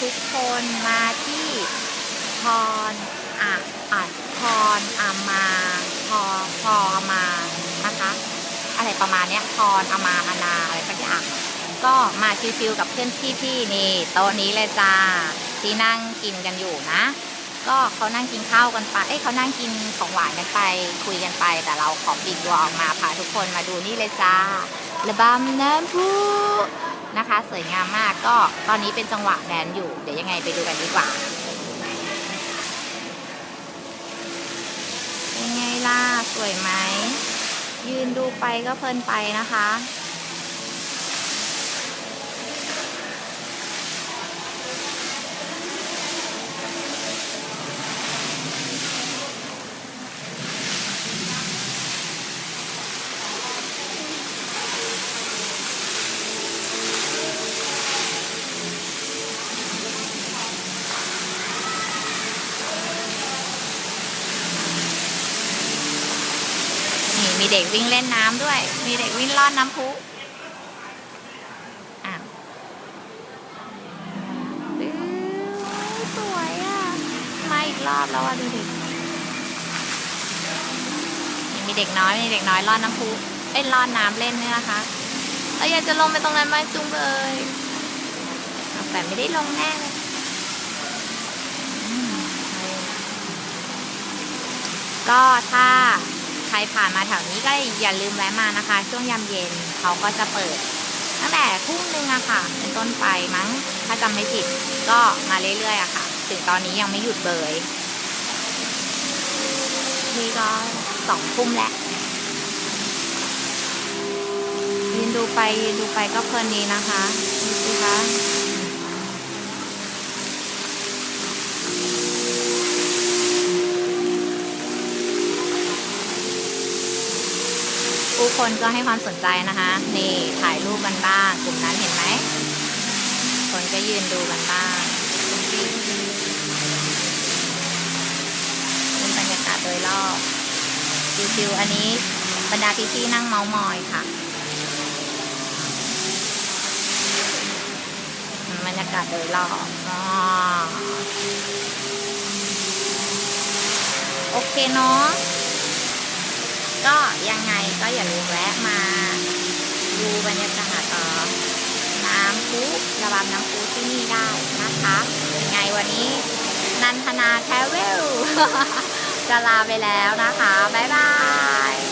ทุกคนมาที่พรอะอะพรอามาพอพอมานะคะอะไรประมาณเนี้ยพรอามาอานาอะไรสักอย่างก็มาชิวๆกับเพื่อนพี่ๆนี่โต๊ะนี้เลยจ้าที่นั่งกินกันอยู่นะ ก็เขานั่งกินข้าวกันไปเอ้ยเขานั่งกินของหวานกันไป คุยกันไปแต่เราขอปิดตัวออกมาพาทุกคนมาดูนี่เลยจ้า ระบำน้ำพุนะคะ สวยงามมากก็ตอนนี้เป็นจังหวะแดนอยู่ เดี๋ยวยังไงไปดูกันดีกว่าเป็นไงล่ะ สวยไหม ยืนดูไปก็เพลินไปนะคะ มีเด็กวิ่งเล่นน้ำด้วย มีเด็กวิ่งลอดน้ำพุอ้าวสวยอะ มาอีกรอบแล้วอะดูดิมีเด็กน้อย มีเด็กน้อยลอดน้ำพุเอ้ยลอดน้ำเล่นเนี่ยนะคะเอ้ยอยากจะลงไปตรงนั้นไหมจุงเลยแต่ไม่ได้ลงแน่เลยก็ถ้า ใครผ่านมาแถวนี้ก็อย่าลืมแวะมานะคะ ช่วงยามเย็นเขาก็จะเปิด ตั้งแต่ทุ่มหนึ่งอะค่ะ เป็นต้นไปมั้ง ถ้าจำไม่ผิดก็มาเรื่อยๆอะค่ะ ถึงตอนนี้ยังไม่หยุดเบยนี่ก็สองทุ่มแล้วยืนดูไปยืนดูไปก็เพลินดีนะคะ ผู้คนก็ให้ความสนใจนะคะ นี่ถ่ายรูปกันบ้างกลุ่มนั้นเห็นไหม คนก็ยืนดูกันบ้างนี่บรรยากาศโดยรอบชิวๆอันนี้บรรดาพี่ๆนั่งเมาส์มอยค่ะ บรรยากาศโดยรอบอ๋อโอเคเนาะ ยังไงก็อย่าลืมแวะมาดูบรรยากาศต่อน้ำพุระบำน้ำพุที่นี่ได้นะคะยังไงวันนี้นันทนาแทเวลจะลาไปแล้วนะคะ บ๊ายบาย